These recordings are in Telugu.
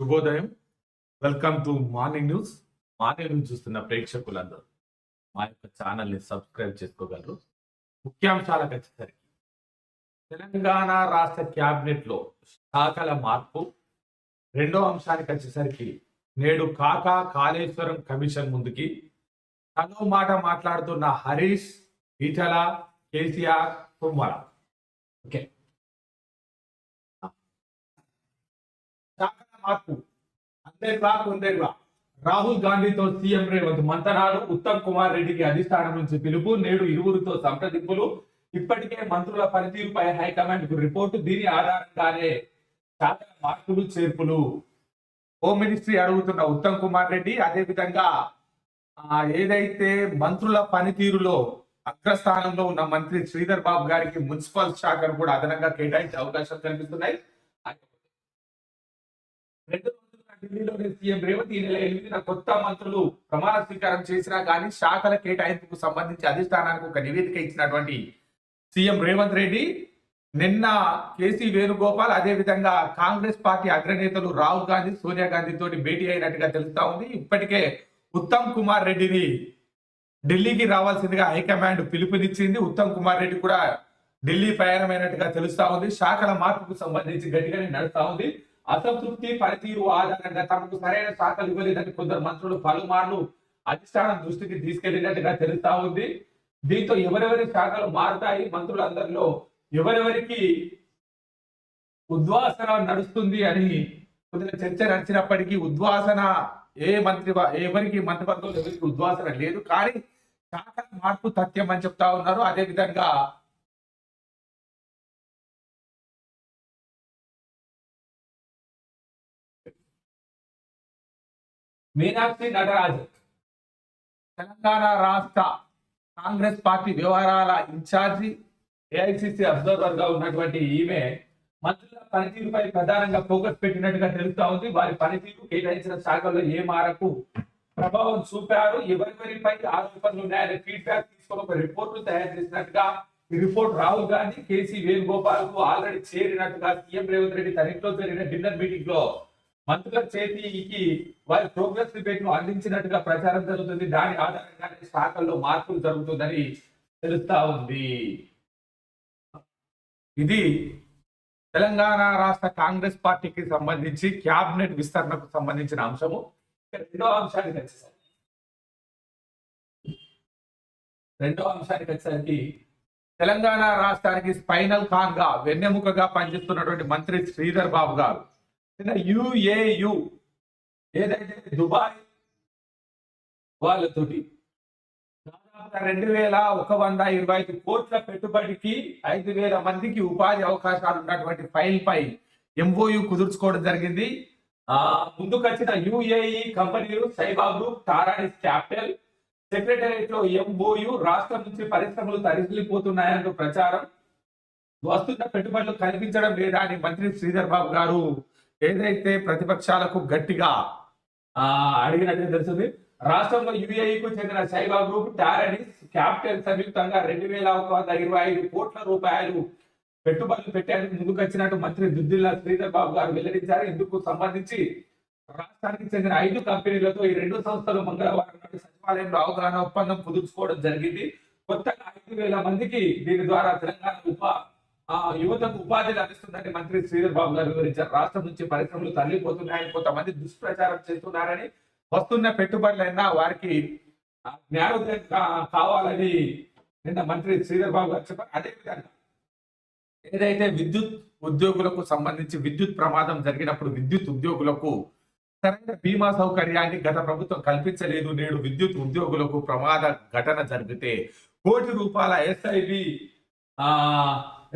శుభోదయం. Welcome to morning news morning news చూస్తున్న ప్రేక్షకులందరూ మా యొక్క ఛానల్ని సబ్స్క్రైబ్ చేసుకోగలరు. ముఖ్యాంశాలకు వచ్చేసరికి తెలంగాణ రాష్ట్ర క్యాబినెట్లో శాఖల మార్పు. రెండో అంశానికి వచ్చేసరికి నేడు కాకా కాళేశ్వరం కమిషన్ ముందుకి. తనో మాట మాట్లాడుతున్న హరీష్ ఈటల కేసీఆర్ కుమ్మర ఓకే. శాఖల మార్పు అందరివా కొందరివా రాహుల్ గాంధీతో సీఎం రేవంత్ మంతనాలు ఉత్తమ్ కుమార్ రెడ్డికి అధిష్టానం నుంచి పిలుపు నేడు ఇరువురితో సంప్రదింపులు. ఇప్పటికే మంత్రుల పనితీరుపై హైకమాండ్కు రిపోర్టు. దీని ఆధారంగానే శాఖల మార్పులు చేర్పులు. హోమ్ మినిస్ట్రీ అడుగుతున్న ఉత్తమ్ కుమార్ రెడ్డి అదే విధంగా ఆ, ఏదైతే మంత్రుల పనితీరులో అగ్రస్థానంలో ఉన్న మంత్రి శ్రీధర్ బాబు గారికి మున్సిపల్ శాఖను కూడా అదనంగా కేటాయించే అవకాశాలు కనిపిస్తున్నాయి. రెండు రోజులుగా ఢిల్లీలోని సీఎం రేవంత్ ఈ నెల ఎనిమిదిన కొత్త మంత్రులు ప్రమాణ స్వీకారం చేసినా కానీ శాఖల కేటాయింపుకు సంబంధించి అధిష్టానానికి ఒక నివేదిక ఇచ్చినటువంటి సీఎం రేవంత్ రెడ్డి నిన్న కేసీ వేణుగోపాల్ అదే విధంగా కాంగ్రెస్ పార్టీ అగ్రనేతలు రాహుల్ గాంధీ సోనియా గాంధీతో భేటీ అయినట్టుగా తెలుస్తా ఉంది. ఇప్పటికే ఉత్తమ్ కుమార్ రెడ్డిని ఢిల్లీకి రావాల్సిందిగా హైకమాండ్ పిలుపునిచ్చింది. ఉత్తమ్ కుమార్ రెడ్డి కూడా ఢిల్లీ ప్రయాణమైనట్టుగా తెలుస్తా ఉంది. శాఖల మార్పుకు సంబంధించి గట్టిగానే నడుస్తా ఉంది. అసంతృప్తి పనితీరు ఆధారంగా తమకు సరైన శాఖలు ఇవ్వలేదని కొందరు మంత్రులు పలుమార్లు అధిష్టానం దృష్టికి తీసుకెళ్ళినట్టుగా తెలుస్తా ఉంది. దీంతో ఎవరెవరి శాఖలు మారుతాయి? మంత్రులందరిలో ఎవరెవరికి ఉద్వాసన నడుస్తుంది అని కొద్దిగా చర్చ నడిచినప్పటికీ ఉద్వాసన ఏ మంత్రి ఎవరికి మంత్రివర్గంలో ఎవరికి ఉద్వాసన లేదు. కానీ శాఖల మార్పు తథ్యం అని చెప్తా ఉన్నారు. అదే మీనాక్షి నటరాజు. తెలంగాణ రాష్ట్ర కాంగ్రెస్ పార్టీ వ్యవహారాల ఇన్ఛార్జి ఏఐసిసి అబ్జర్వర్గా ఉన్నటువంటి ఈమె మంత్రుల పనితీరుపై ప్రధానంగా ఫోకస్ పెట్టినట్టుగా తెలుస్తా ఉంది. వారి పనితీరు కేటాయించిన శాఖల్లో ఏ మేరకు ప్రభావం చూపారు ఎవరెవరిపై ఆరోపణలు ఉన్నాయనే ఫీడ్బ్యాక్ తీసుకొని ఒక రిపోర్టు తయారు చేసినట్టుగా ఈ రిపోర్ట్ రాహుల్ గాంధీ కేసీ వేణుగోపాల్కు ఆల్రెడీ చేరినట్టుగా సీఎం రేవంత్ రెడ్డి తనిఖీలో జరిగిన డిన్నర్ మీటింగ్లో మంత్రుల చేతికి వారి ప్రోగ్రెస్ రిపోర్ట్ను అందించినట్టుగా ప్రచారం జరుగుతుంది. దాని ఆధారంగానే శాఖల్లో మార్పులు జరుగుతుందని తెలుస్తా ఉంది. ఇది తెలంగాణ రాష్ట్ర కాంగ్రెస్ పార్టీకి సంబంధించి క్యాబినెట్ విస్తరణకు సంబంధించిన అంశము. రెండో అంశానికి వచ్చేసరికి రెండో అంశానికి వచ్చేసరికి తెలంగాణ రాష్ట్రానికి స్పైనల్ ఖాన్గా వెన్నెముకగా పనిచేస్తున్నటువంటి మంత్రి శ్రీధర్ బాబు గారు యుఏయు ఏదైతే దుబాయ్ వాళ్ళతోటి దాదాపు రెండు వేల ఒక వంద ఇరవై ఐదు కోట్ల పెట్టుబడికి ఐదు వేల మందికి ఉపాధి అవకాశాలు ఉన్నటువంటి ఫైల్ పై ఎంఓయు కుదుర్చుకోవడం జరిగింది. ఆ ముందుకొచ్చిన యుఏఈ కంపెనీలు సైబా గ్రూప్ టారాడిస్ క్యాపిటల్ సెక్రటరియట్లో ఎంఓయు రాష్ట్రం నుంచి పరిశ్రమలు తరిసిపోతున్నాయంటూ ప్రచారం. వస్తున్న పెట్టుబడులు కనిపించడం లేదా అని మంత్రి శ్రీధర్ బాబు గారు ఏదైతే ప్రతిపక్షాలకు గట్టిగా అడిగినట్టు తెలుస్తుంది రాష్ట్రంలో యుఏఈకు చెందిన సైబా గ్రూప్ టారడిస్ క్యాపిటల్ సంయుక్తంగా రెండు వేల ఒక వంద ఇరవై ఐదు కోట్ల రూపాయలు పెట్టుబడులు పెట్టేందుకు ముందుకొచ్చినట్టు మంత్రి దుద్దిల్లా శ్రీధర్ బాబు గారు వెల్లడించారు. ఇందుకు సంబంధించి రాష్ట్రానికి చెందిన ఐదు కంపెనీలతో ఈ రెండు సంస్థలు మంగళవారం నాడు సచివాలయంలో అవగాహన ఒప్పందం కుదుర్చుకోవడం జరిగింది. కొత్తగా ఐదు వేల మందికి దీని ద్వారా తెలంగాణ ఉప యువతకు ఉపాధి లభిస్తుందని మంత్రి శ్రీధర్ బాబు గారు వివరించారు రాష్ట్రం నుంచి పరిశ్రమలు తల్లిపోతున్నాయని కొంతమంది దుష్ప్రచారం చేస్తున్నారని వస్తున్న పెట్టుబడులైనా వారికి జ్ఞానోదయం కావాలని నిన్న మంత్రి శ్రీధర్ బాబు గారు చెప్పారు. అదేవిధంగా ఏదైతే విద్యుత్ ఉద్యోగులకు సంబంధించి విద్యుత్ ప్రమాదం జరిగినప్పుడు విద్యుత్ ఉద్యోగులకు సరైన బీమా సౌకర్యాన్ని గత ప్రభుత్వం కల్పించలేదు. నేడు విద్యుత్ ఉద్యోగులకు ప్రమాద ఘటన జరిగితే కోటి రూపాయల ఎస్ఐబి ఆ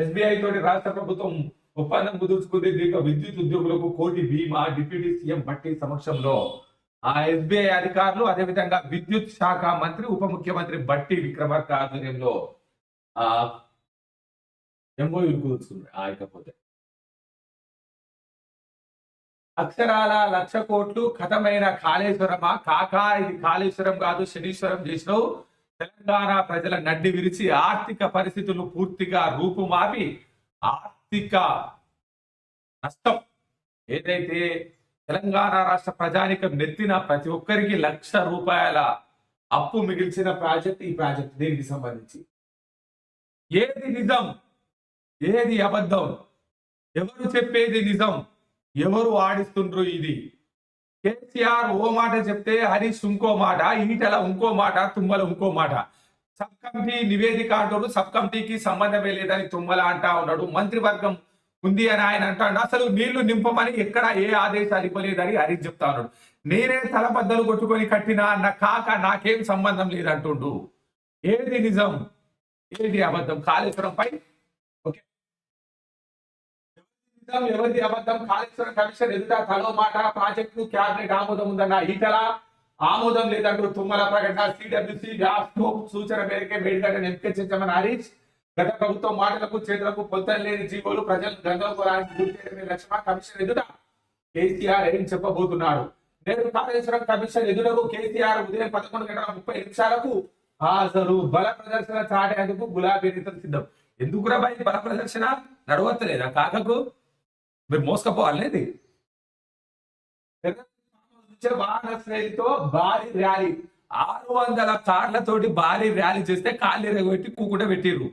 ఎస్బీఐ తోటి రాష్ట్ర ప్రభుత్వం ఒప్పందం కుదుర్చుకుంది. దీంతో విద్యుత్ ఉద్యోగులకు కోటి బీమా డిప్యూటీ సీఎం భట్టి సమక్షంలో ఆ ఎస్బీఐ అధికారులు అదేవిధంగా విద్యుత్ శాఖ మంత్రి ఉప ముఖ్యమంత్రి బట్టి విక్రమార్క ఆధ్వర్యంలో ఆ ఎంఓయూ కుదుర్చుకున్నారు. ఆ ఇకపోతే అక్షరాల లక్ష కోట్లు కథమైన కాళేశ్వరమా? కాకా ఇది కాళేశ్వరం కాదు శనీశ్వరం చేసినావు. తెలంగాణ ప్రజల నడ్డి విరిచి ఆర్థిక పరిస్థితులు పూర్తిగా రూపుమాపి ఆర్థిక నష్టం. ఏదైతే తెలంగాణ రాష్ట్ర ప్రజానికం నెత్తిన ప్రతి ఒక్కరికి లక్ష రూపాయల అప్పు మిగిల్చిన ప్రాజెక్ట్ ఈ ప్రాజెక్ట్ దీనికి సంబంధించి. ఏది నిజం? ఏది అబద్ధం? ఎవరు చెప్పేది నిజం? ఎవరు ఆడిస్తుండ్రు ఇది? కేసీఆర్ ఓ మాట చెప్తే హరీష్ ఇంకో మాట ఈటల ఇంకో మాట తుమ్మల ఇంకో మాట. సబ్ కమిటీ నివేదిక అంటాడు సబ్ కమిటీకి సంబంధమే లేదని తుమ్మల అంటా ఉన్నాడు. మంత్రివర్గం ఉంది అని ఆయన అంటాడు. అసలు నీళ్ళు నింపమని ఎక్కడ ఏ ఆదేశాలు ఇవ్వలేదని హరీష్ చెప్తా ఉన్నాడు. నేనే తలబద్దలు కొట్టుకొని కట్టినా నా కాక నాకేం సంబంధం లేదంటుండు. ఏది నిజం? ఏది అబద్ధం? కాళేశ్వరంపై నిజం ఎవరిది అబద్ధం? కాళేశ్వరం కమిషన్ ఎదుట తలో మాట ప్రాజెక్టు క్యాబినెట్ ఆమోదం ఉందన్న ఈటల ఆమోదం లేదంటూ తుమ్మల ప్రకటన. సిడబ్ల్యూసి సూచన మేరకే మేడిగడ్డను ఎంపిక చేశామని హరీష్. గత ప్రభుత్వం మాటలకు చేతులకు పొంతన లేని జీవోలు ప్రజలు గందరగోళానికి గురి చేయడమే లక్ష్యమా? కమిషన్ ఎదుట కేసీఆర్ ఏం చెప్పబోతున్నాడు? నేడు కాళేశ్వరం కమిషన్ ఎదుటకు కేసీఆర్ ఉదయం పదకొండు గంటల ముప్పై నిమిషాలకు హాజరు. బల ప్రదర్శన చాటేందుకు గులాబీ నేతలు సిద్ధం. ఎందుకురా బాయ్ బల ప్రదర్శన? నడవత్తలేదా కాకకు? మీరు మోసుకపోవాలనేది బాగా శ్రేణితో భారీ ర్యాలీ. ఆరు వందల కార్లతోటి భారీ ర్యాలీ చేస్తే కాళ్ళు ఎరగొట్టి కూకుండా పెట్టిర్రు.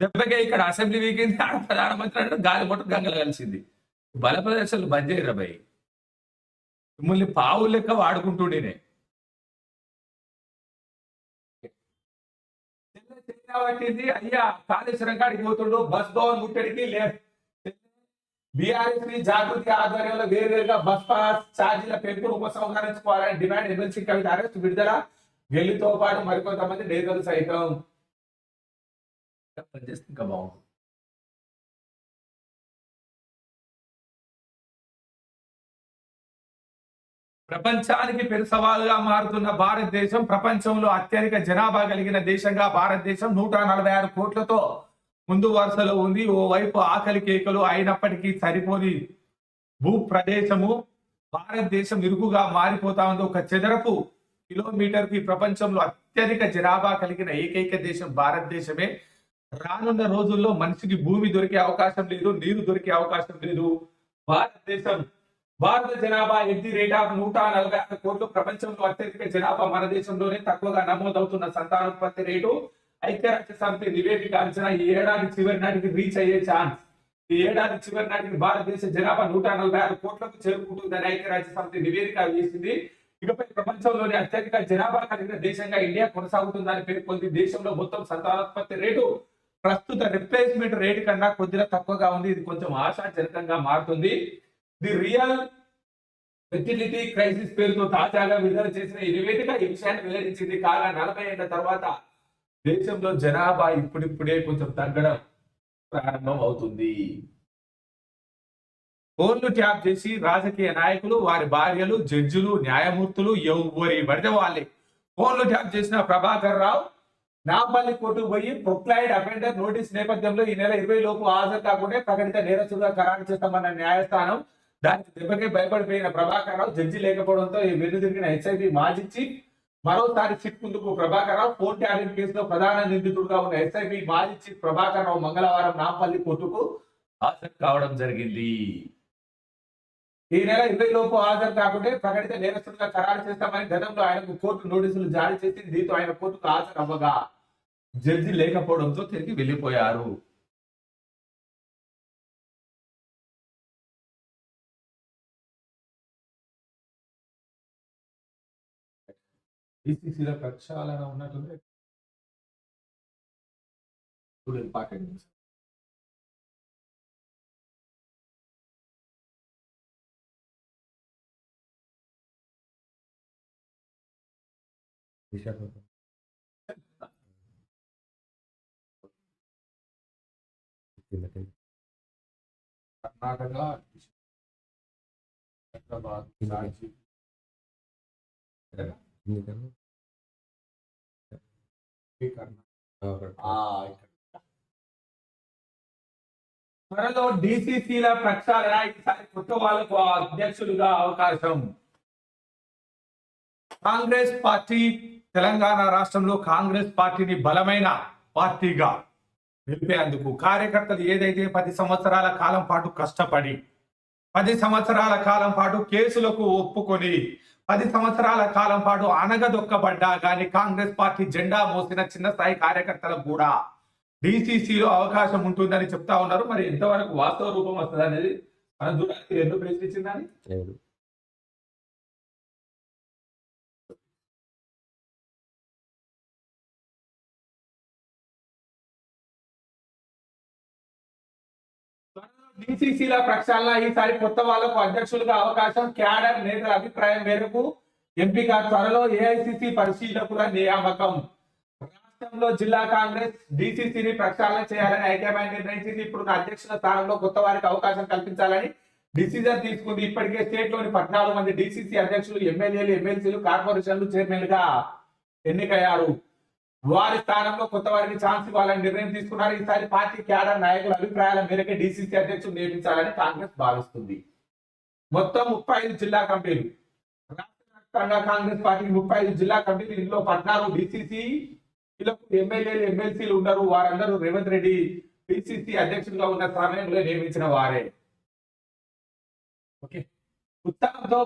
దెబ్బకే ఇక్కడ అసెంబ్లీ వీకింది ఆడ ప్రధానమంత్రి అంటే గాలి మొట్ట గంగలు కలిసింది. బల ప్రదర్శనలు బంద్ చేయరు భయ్? మిమ్మల్ని పావు లెక్క వాడుకుంటుండేనే. చైనా పట్టింది అయ్యా కాళేశ్వరం కాడికి పోతుండు బస్ భవన్ ముట్టడికి లేదు బీఆర్ఎస్ని జాగృతి ఆధ్వర్యంలో వేరువేరుగా బస్ పాస్ ఛార్జీల పెంపును ఉపసంహరించుకోవాలని డిమాండ్ ఎమ్మెల్సీ కవిత అరెస్ట్ విడుదల గెల్లితో పాటు మరికొంతమంది నేతలు సైతం ఇంకా బాగుంటుంది. ప్రపంచానికి పెను సవాలుగా మారుతున్న భారతదేశం ప్రపంచంలో అత్యధిక జనాభా కలిగిన దేశంగా భారతదేశం నూట నలభై ఆరు కోట్లతో ముందు వరుసలో ఉంది. ఓవైపు ఆకలి కేకలు అయినప్పటికీ సరిపోని భూ ప్రదేశము భారతదేశం ఇరుకుగా మారిపోతా ఉంది. ఒక చదరపు కిలోమీటర్కి ప్రపంచంలో అత్యధిక జనాభా కలిగిన ఏకైక దేశం భారతదేశమే. రానున్న రోజుల్లో మనిషికి భూమి దొరికే అవకాశం లేదు నీరు దొరికే అవకాశం లేదు. భారతదేశం భారత జనాభా ఎట్ రేట్ ఆఫ్ నూట నలభై ఆరు కోట్లు. ప్రపంచంలో అత్యధిక జనాభా మన దేశంలోనే తక్కువగా నమోదవుతున్న సంతానోత్పత్తి రేటు ఐక్యరాజ్య సమితి నివేదిక అంచనా ఈ ఏడాది చివరి నాటికి రీచ్ అయ్యే ఛాన్స్ ఈ ఏడాది చివరి నాటికి భారతదేశ జనాభా నూట నలభై ఆరు కోట్లకు చేరుకుంటుందని ఐక్యరాజ్య సమితి నివేదిక వేసింది. ఇకపై ప్రపంచంలోని అత్యధిక జనాభా కలిగిన దేశంగా ఇండియా కొనసాగుతుందని పేర్కొంది. దేశంలో మొత్తం సంతానోత్పత్తి రేటు ప్రస్తుత రిప్లేస్మెంట్ రేటు కన్నా కొద్దిగా తక్కువగా ఉంది. ఇది కొంచెం ఆశాజనకంగా మారుతుంది. ది రియల్ ఫెర్టిలిటీ క్రైసిస్ పేరుతో తాజాగా విడుదల చేసిన ఈ నివేదిక ఈ విషయాన్ని వెల్లడించింది. కాగా నలభై ఏళ్ళ తర్వాత దేశంలో జనాభా ఇప్పుడిప్పుడే కొంచెం తగ్గడం ప్రారంభం అవుతుంది. ఫోన్లు ట్యాప్ చేసి రాజకీయ నాయకులు వారి భార్యలు జడ్జిలు న్యాయమూర్తులు ఎవరి పడితే వాళ్ళే. ఫోన్లు ట్యాప్ చేసిన ప్రభాకర్ రావు నాంపల్లి కోర్టుకు పోయి ప్రొక్లైడ్ అఫెండర్ నోటీస్ నేపథ్యంలో ఈ నెల ఇరవై లోపు హాజరు కాకుండా ప్రకటిత నేరస్తులుగా ఖరారు చేస్తామన్న న్యాయస్థానం దానికి దెబ్బకే భయపడిపోయిన ప్రభాకర్ రావు జడ్జి లేకపోవడంతో ఈ వెన్నుదిరిగిన హెచ్ఐపి మాజీ చీఫ్ మరోసారి సిట్ ముందుకు ప్రభాకర్ రావు ఫోన్ ట్యాలెంట్ కేసులో ప్రధాన నిందితుడుగా ఉన్న ఎస్ఐబి మాజీ చీఫ్ ప్రభాకర్ రావు మంగళవారం నాంపల్లి కోర్టుకు హాజరు కావడం జరిగింది. ఈ నెల ఇరవై లోపు హాజరు కాకుండా ప్రకటిత నేరస్తులుగా ఖరారు చేస్తామని గతంలో ఆయనకు కోర్టు నోటీసులు జారీ చేసి దీంతో ఆయన కోర్టుకు హాజరు అవ్వగా జడ్జి లేకపోవడంతో తిరిగి వెళ్ళిపోయారు. ఈసీసీలో ప్రక్షాళన ఉన్నట్టుంది ఇప్పుడు ఇంపార్టెంట్ న్యూస్. విశాఖపట్నం కింద కింద కర్ణాటక హైదరాబాద్ రాంచీ. త్వరలో డిసిసిల ప్రక్షాళన ఈసారి కొత్త వాళ్ళకు అధ్యక్షులుగా అవకాశం. కాంగ్రెస్ పార్టీ తెలంగాణ రాష్ట్రంలో కాంగ్రెస్ పార్టీని బలమైన పార్టీగా నిలిపేందుకు కార్యకర్తలు ఏదైతే పది సంవత్సరాల కాలం పాటు కష్టపడి పది సంవత్సరాల కాలం పాటు కేసులకు ఒప్పుకొని పది సంవత్సరాల కాలం పాటు అనగదొక్కబడ్డా కానీ కాంగ్రెస్ పార్టీ జెండా మోసిన చిన్న స్థాయి కార్యకర్తలకు కూడా డిసిసిలో అవకాశం ఉంటుందని చెప్తా ఉన్నారు. మరి ఎంతవరకు వాస్తవ రూపం వస్తుంది అనేది మనం చూడాలి ఎందుకు ప్రశ్నించిందని డిసిసిల ప్రక్షాళన ఈసారి కొత్త వాళ్ళకు అధ్యక్షులుగా అవకాశం క్యాడర్ నేతల అభిప్రాయం మేరకు ఎంపిక త్వరలో ఏఐసిసి పరిశీలకుల నియామకం. రాష్ట్రంలో జిల్లా కాంగ్రెస్ డిసిసిని ప్రక్షాళన చేయాలని హైకమాండ్ నిర్ణయించింది. ఇప్పుడు అధ్యక్షుల స్థానంలో కొత్త వారికి అవకాశం కల్పించాలని డిసిజన్ తీసుకుంది. ఇప్పటికే స్టేట్లోని పద్నాలుగు మంది డిసిసి అధ్యక్షులు ఎమ్మెల్యేలు ఎమ్మెల్సీలు కార్పొరేషన్లు చైర్మన్గా ఎన్నికయ్యారు. వారి స్థానంలో కొత్త వారికి ఛాన్స్ ఇవ్వాలని నిర్ణయం తీసుకున్నారు. ఈసారి పార్టీ క్యాడర్ నాయకుల అభిప్రాయాల మేరకే డిసిసి అధ్యక్షులు నియమించాలని కాంగ్రెస్ భావిస్తుంది. మొత్తం ముప్పై ఐదు జిల్లా కమిటీలు. రాష్ట్ర కాంగ్రెస్ పార్టీ ముప్పై ఐదు జిల్లా కమిటీలు. ఇందులో పద్నాలుగు డిసిసి ఎమ్మెల్యేలు ఎమ్మెల్సీలు ఉన్నారు వారందరూ రేవంత్ రెడ్డి పిసిసి అధ్యక్షుడిగా ఉన్న సమయంలో నియమించిన వారే. ఓకే. ఉత్తరంతో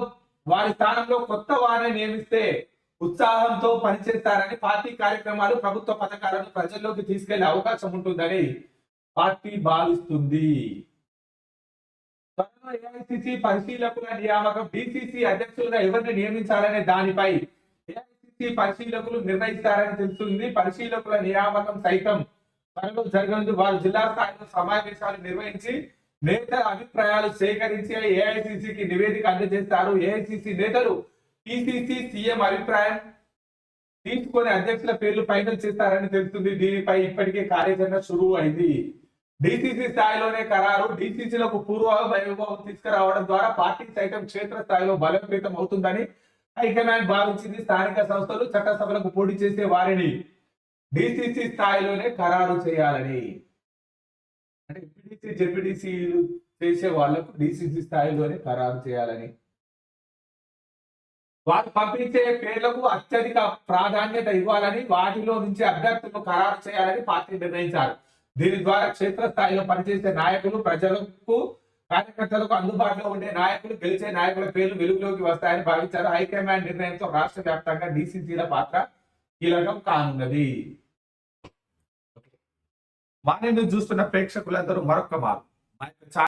వారి స్థానంలో కొత్త వారిని నియమిస్తే ఉత్సాహంతో పనిచేస్తారని పార్టీ కార్యక్రమాలు ప్రభుత్వ పథకాలను ప్రజల్లోకి తీసుకెళ్ళే అవకాశం ఉంటుందని పార్టీ భావిస్తుంది. త్వరలో ఏఐసిసి పరిశీలకుల నియామకం బీసీసీ అధ్యక్షులుగా ఎవరిని నియమించాలనే దానిపై ఏఐసిసి పరిశీలకులు నిర్ణయిస్తారని తెలుస్తుంది. పరిశీలకుల నియామకం సైతం త్వరలో జరగనుంది. వారు జిల్లా స్థాయిలో సమావేశాలు నిర్వహించి నేతల అభిప్రాయాలు సేకరించి ఏఐసిసికి నివేదిక అందజేస్తారు. ఏఐసిసి నేతలు పిసిసి సీఎం అభిప్రాయం? తీసుకొని అధ్యక్షుల పేర్లు ఫైనల్ చేస్తారని తెలుస్తుంది. దీనిపై ఇప్పటికే కార్యాచరణ షురువు అయింది. డిసిసి స్థాయిలోనే ఖరారు. డిసిసిలకు పూర్వ వైభవం తీసుకురావడం ద్వారా పార్టీ సైతం క్షేత్ర స్థాయిలో బలోపేతం అవుతుందని హైకమాండ్ భావించింది. స్థానిక సంస్థలు చట్టసభలకు పోటీ చేసే వారిని డిసిసి స్థాయిలోనే ఖరారు చేయాలని. అంటే ఎంపీడీసీ జెడ్పీటీసీలు చేసే వాళ్ళకు డిసిసి స్థాయిలోనే ఖరారు చేయాలని వారు పంపించే పేర్లకు అత్యధిక ప్రాధాన్యత ఇవ్వాలని వాటిలో నుంచి అభ్యర్థులను ఖరారు చేయాలని పార్టీ నిర్ణయించారు. దీని ద్వారా క్షేత్రస్థాయిలో పనిచేసే నాయకులు ప్రజలకు కార్యకర్తలకు అందుబాటులో ఉండే నాయకులు గెలిచే నాయకుల పేర్లు వెలుగులోకి వస్తాయని భావించారు. హైకమాండ్ నిర్ణయంతో రాష్ట్ర వ్యాప్తంగా డిసిజీల పాత్ర కీలకం కానున్నది. వాణిని చూస్తున్న ప్రేక్షకులందరూ మరొక మారు.